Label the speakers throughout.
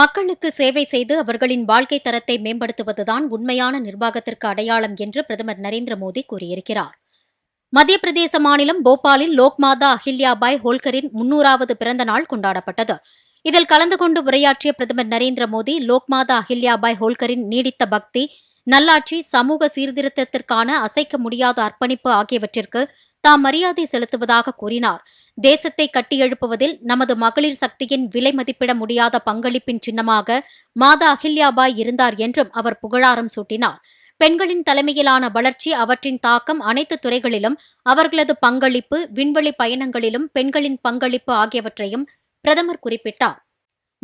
Speaker 1: மக்களுக்கு சேவை செய்து அவர்களின் வாழ்க்கை தரத்தை மேம்படுத்துவதுதான் உண்மையான நிர்வாகத்திற்கு அடையாளம் என்று பிரதமர் நரேந்திர மோடி கூறியிருக்கிறார் மத்திய பிரதேச மாநிலம் போபாலில் லோக்மாதா அஹில்யாபாய் ஹோல்கரின் முன்னூறாவது பிறந்த நாள் கொண்டாடப்பட்டது இதில் கலந்து கொண்டு உரையாற்றிய பிரதமர் நரேந்திர மோடி லோக்மாதா அஹில்யாபாய் ஹோல்கரின் நீடித்த பக்தி நல்லாட்சி சமூக சீர்திருத்தத்திற்கான அசைக்க முடியாத அர்ப்பணிப்பு ஆகியவற்றிற்கு தாம் மரியாதை செலுத்துவதாக கூறினார் தேசத்தை கட்டியெழுப்புவதில் நமது மகளிர் சக்தியின் விலை மதிப்பிட முடியாத பங்களிப்பின் சின்னமாக மாதா அகில்யாபாய் இருந்தார் என்றும் அவர் புகழாரம் சூட்டினார் பெண்களின் தலைமையிலான வளர்ச்சி அவற்றின் தாக்கம் அனைத்து துறைகளிலும் அவர்களது பங்களிப்பு விண்வெளி பயணங்களிலும் பெண்களின் பங்களிப்பு ஆகியவற்றையும் பிரதமர் குறிப்பிட்டார்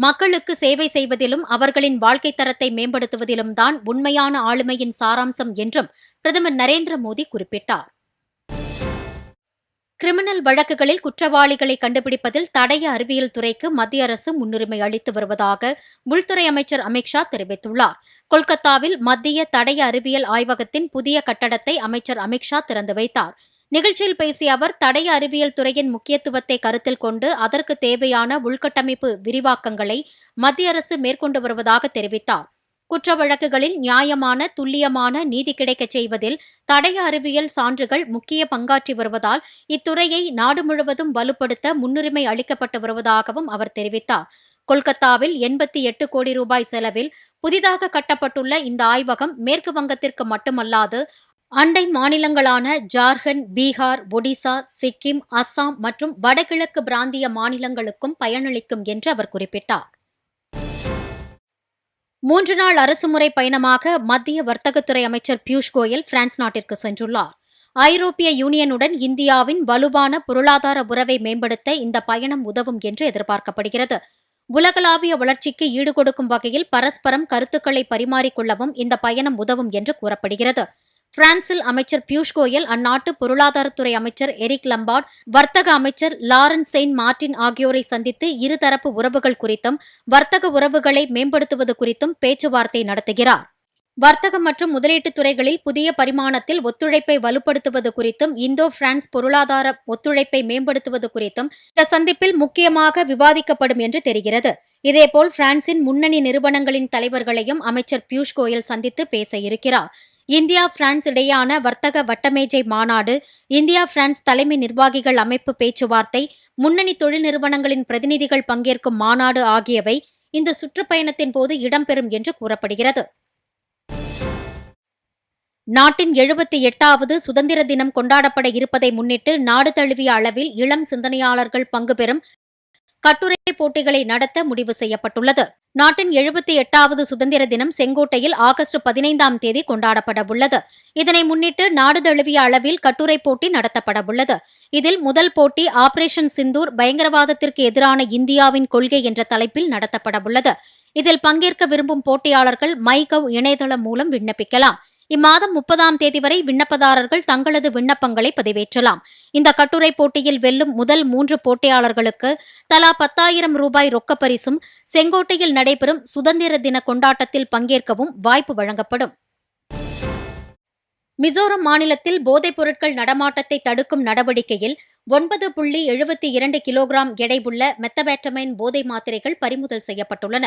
Speaker 1: மக்களுக்கு சேவை செய்வதிலும் அவர்களின் வாழ்க்கை தரத்தை மேம்படுத்துவதிலும் தான் உண்மையான ஆளுமையின் சாராம்சம் என்றும் பிரதமர் நரேந்திர மோடி குறிப்பிட்டார் கிரிமினல் வழக்குகளில் குற்றவாளிகளை கண்டுபிடிப்பதில் தடய அறிவியல் துறைக்கு மத்திய அரசு முன்னுரிமை அளித்து வருவதாக உள்துறை அமைச்சர் அமித்ஷா தெரிவித்துள்ளார் கொல்கத்தாவில் மத்திய தடய அறிவியல் ஆய்வகத்தின் புதிய கட்டடத்தை அமைச்சர் அமித்ஷா திறந்து வைத்தார் நிகழ்ச்சியில் பேசிய அவர் தடய அறிவியல் துறையின் முக்கியத்துவத்தை கருத்தில் கொண்டு அதற்கு தேவையான உள்கட்டமைப்பு விரிவாக்கங்களை மத்திய அரசு மேற்கொண்டு வருவதாக தெரிவித்தார் குற்ற வழக்குகளில் நியாயமான துல்லியமான நீதி கிடைக்கச் செய்வதில் தடய அறிவியல் சான்றுகள் முக்கிய பங்காற்றி வருவதால் இத்துறையை நாடு முழுவதும் வலுப்படுத்த முன்னுரிமை அளிக்கப்பட்டு வருவதாகவும் அவர் தெரிவித்தார் கொல்கத்தாவில் எண்பத்தி எட்டு கோடி ரூபாய் செலவில் புதிதாக கட்டப்பட்டுள்ள இந்த ஆய்வகம் மேற்கு வங்கத்திற்கு மட்டுமல்லாது அண்டை மாநிலங்களான ஜார்க்கண்ட் பீகார் ஒடிசா சிக்கிம் அஸ்ஸாம் மற்றும் வடகிழக்கு பிராந்திய மாநிலங்களுக்கும் பயனளிக்கும் என்று அவர் குறிப்பிட்டார் மூன்று நாள் அரசுமுறை பயணமாக மத்திய வர்த்தகத்துறை அமைச்சர் பியூஷ் கோயல் பிரான்ஸ் நாட்டிற்கு சென்றுள்ளார் ஐரோப்பிய யூனியனுடன் இந்தியாவின் வலுவான பொருளாதார உறவை மேம்படுத்த இந்த பயணம் உதவும் என்று எதிர்பார்க்கப்படுகிறது உலகளாவிய வளர்ச்சிக்கு ஈடுகொடுக்கும் வகையில் பரஸ்பரம் கருத்துக்களை பரிமாறிக்கொள்ளவும் இந்த பயணம் உதவும் என்று கூறப்படுகிறது பிரான்சில் அமைச்சர் பியூஷ் கோயல் அந்நாட்டு பொருளாதாரத்துறை அமைச்சர் எரிக் லம்பார்ட் வர்த்தக அமைச்சர் லாரன்ஸ் செயின் மார்டின் ஆகியோரை சந்தித்து இருதரப்பு உறவுகள் குறித்தும் வர்த்தக உறவுகளை மேம்படுத்துவது குறித்தும் பேச்சுவார்த்தை நடத்துகிறார் வர்த்தகம் மற்றும் முதலீட்டுத் துறைகளில் புதிய பரிமாணத்தில் ஒத்துழைப்பை வலுப்படுத்துவது குறித்தும் இந்தோ பிரான்ஸ் பொருளாதார ஒத்துழைப்பை மேம்படுத்துவது குறித்தும் இந்த சந்திப்பில் முக்கியமாக விவாதிக்கப்படும் என்று தெரிகிறது இதேபோல் பிரான்சின் முன்னணி நிறுவனங்களின் தலைவர்களையும் அமைச்சர் பியூஷ் கோயல் சந்தித்து பேச இருக்கிறார் இந்தியா பிரான்ஸ் இடையேயான வர்த்தக வட்டமேஜை மாநாடு இந்தியா பிரான்ஸ் தலைமை நிர்வாகிகள் அமைப்பு பேச்சுவார்த்தை முன்னணி தொழில் நிறுவனங்களின் பிரதிநிதிகள் பங்கேற்கும் மாநாடு ஆகியவை இந்த சுற்றுப்பயணத்தின் போது இடம்பெறும் என்று கூறப்படுகிறது நாட்டின் எழுபத்தி எட்டாவது சுதந்திர தினம் கொண்டாடப்பட இருப்பதை முன்னிட்டு நாடு தழுவிய அளவில் இளம் சிந்தனையாளர்கள் பங்குபெறும் கட்டுரை போட்டிகளை நடத்த முடிவு செய்யப்பட்டுள்ளது நாட்டின் எழுபத்தி எட்டாவது சுதந்திர தினம் செங்கோட்டையில் ஆகஸ்ட் பதினைந்தாம் தேதி கொண்டாடப்பட உள்ளது இதனை முன்னிட்டு நாடு தழுவிய அளவில் கட்டுரை போட்டி நடத்தப்பட உள்ளது இதில் முதல் போட்டி ஆபரேஷன் சிந்தூர் பயங்கரவாதத்திற்கு எதிரான இந்தியாவின் கொள்கை என்ற தலைப்பில் நடத்தப்பட உள்ளது இதில் பங்கேற்க விரும்பும் போட்டியாளர்கள் மை கவ் இணையதளம் மூலம் விண்ணப்பிக்கலாம் இம்மாதம் முப்பதாம் தேதி வரை விண்ணப்பதாரர்கள் தங்களது விண்ணப்பங்களை பதிவேற்றலாம் இந்த கட்டுரை போட்டியில் வெல்லும் முதல் மூன்று போட்டியாளர்களுக்கு தலா பத்தாயிரம் ரூபாய் ரொக்கப்பரிசும் செங்கோட்டையில் நடைபெறும் சுதந்திர தின கொண்டாட்டத்தில் பங்கேற்கவும் வாய்ப்பு வழங்கப்படும் மிசோரம் மாநிலத்தில் போதைப் பொருட்கள் நடமாட்டத்தை தடுக்கும் நடவடிக்கையில் ஒன்பது புள்ளி எழுபத்தி இரண்டு கிலோகிராம் எடை உள்ள மெத்தபேட்டமைன் போதை மாத்திரைகள் பறிமுதல் செய்யப்பட்டுள்ளன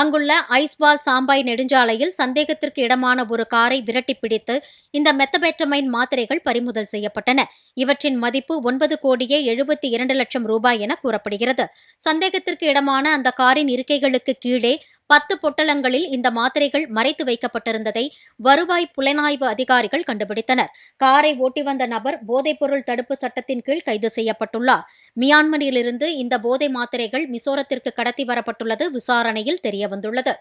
Speaker 1: அங்குள்ள ஐஸ்பால் சாம்பாய் நெடுஞ்சாலையில் சந்தேகத்திற்கு இடமான ஒரு காரை விரட்டிப்பிடித்து பிடித்து இந்த மெத்தபெட்டமைன் மாத்திரைகள் பறிமுதல் செய்யப்பட்டன இவற்றின் மதிப்பு ஒன்பது கோடியே எழுபத்தி இரண்டு லட்சம் ரூபாய் என கூறப்படுகிறது சந்தேகத்திற்கு இடமான அந்த காரின் இருக்கைகளுக்கு கீழே பத்து பொட்டலங்களில் இந்த மாத்திரைகள் மறைத்து வைக்கப்பட்டிருந்ததை வருவாய் புலனாய்வு அதிகாரிகள் கண்டுபிடித்தனர் காரை ஓட்டி வந்த நபர் போதைப்பொருள் தடுப்பு சட்டத்தின் கீழ் கைது செய்யப்பட்டுள்ளார் மியான்மரிலிருந்து இந்த போதை மாத்திரைகள் மிசோரத்திற்கு கடத்தி வரப்பட்டுள்ளது விசாரணையில் தெரியவந்துள்ளது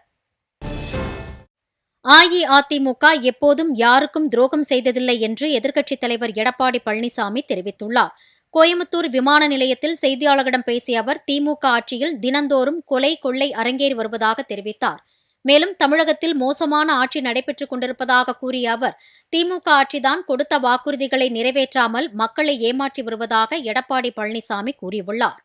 Speaker 1: அஇஅதிமுக எப்போதும் யாருக்கும் துரோகம் செய்ததில்லை என்று எதிர்க்கட்சித் தலைவர் எடப்பாடி பழனிசாமி தெரிவித்துள்ளார் கோயம்புத்தூர் விமான நிலையத்தில் செய்தியாளர்களிடம் பேசிய அவர் திமுக ஆட்சியில் தினந்தோறும் கொலை கொள்ளை அரங்கேறி வருவதாக தெரிவித்தார் மேலும் தமிழகத்தில் மோசமான ஆட்சி நடைபெற்றுக் கொண்டிருப்பதாக கூறிய அவர் திமுக ஆட்சிதான் கொடுத்த வாக்குறுதிகளை நிறைவேற்றாமல் மக்களை ஏமாற்றி வருவதாக எடப்பாடி பழனிசாமி கூறியுள்ளார்